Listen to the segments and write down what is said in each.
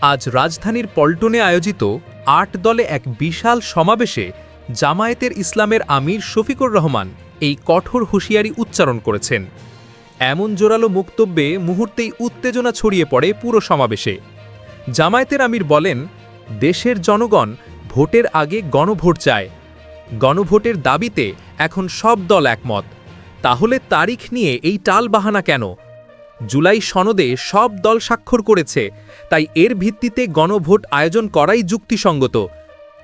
আজ রাজধানীর পল্টনে আয়োজিত আট দলে এক বিশাল সমাবেশে জামায়াতের ইসলামের আমির শফিকুর রহমান এই কঠোর হুঁশিয়ারি উচ্চারণ করেছেন। এমন জোরালো বক্তব্যে মুহূর্তেই উত্তেজনা ছড়িয়ে পড়ে পুরো সমাবেশে। জামায়াতের আমির বলেন, দেশের জনগণ ভোটের আগে গণভোট চায়। গণভোটের দাবিতে এখন সব দল একমত। তাহলে তারিখ নিয়ে এই টাল বাহানা কেন? জুলাই সনদে সব দল স্বাক্ষর করেছে, তাই এর ভিত্তিতে গণভোট আয়োজন করাই যুক্তিসঙ্গত।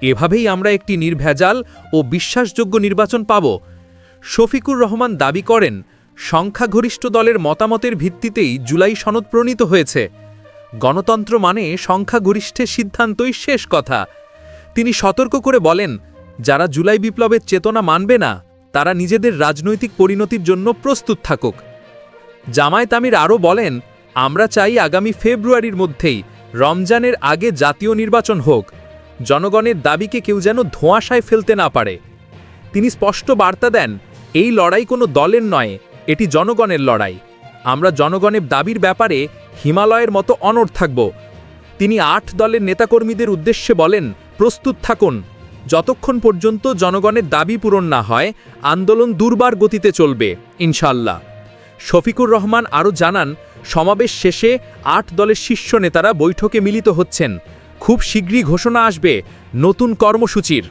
এভাবেই আমরা একটি নির্ভেজাল ও বিশ্বাসযোগ্য নির্বাচন পাব। শফিকুর রহমান দাবি করেন, সংখ্যাগরিষ্ঠ দলের মতামতের ভিত্তিতেই জুলাই সনদ প্রণীত হয়েছে। গণতন্ত্র মানে সংখ্যাগরিষ্ঠের সিদ্ধান্তই শেষ কথা। তিনি সতর্ক করে বলেন, যারা জুলাই বিপ্লবের চেতনা মানবে না তারা নিজেদের রাজনৈতিক পরিণতির জন্য প্রস্তুত থাকুক। জামায়াত আমির আরও বলেন, আমরা চাই আগামী ফেব্রুয়ারির মধ্যেই রমজানের আগে জাতীয় নির্বাচন হোক। জনগণের দাবিকে কেউ যেন ধোঁয়াশায় ফেলতে না পারে। তিনি স্পষ্ট বার্তা দেন, এই লড়াই কোনো দলের নয়, এটি জনগণের লড়াই। আমরা জনগণের দাবির ব্যাপারে হিমালয়ের মতো অনড় থাকব। তিনি আট দলের নেতাকর্মীদের উদ্দেশ্যে বলেন, প্রস্তুত থাকুন। যতক্ষণ পর্যন্ত জনগণের দাবি পূরণ না হয়, আন্দোলন দুর্বার গতিতে চলবে ইনশাল্লাহ শফিকুর রহমান আরও জানান, সমাবেশ শেষে আট দলের শীর্ষ নেতারা বৈঠকে মিলিত হচ্ছেন। খুব শীঘ্রই ঘোষণা আসবে নতুন কর্মসূচির।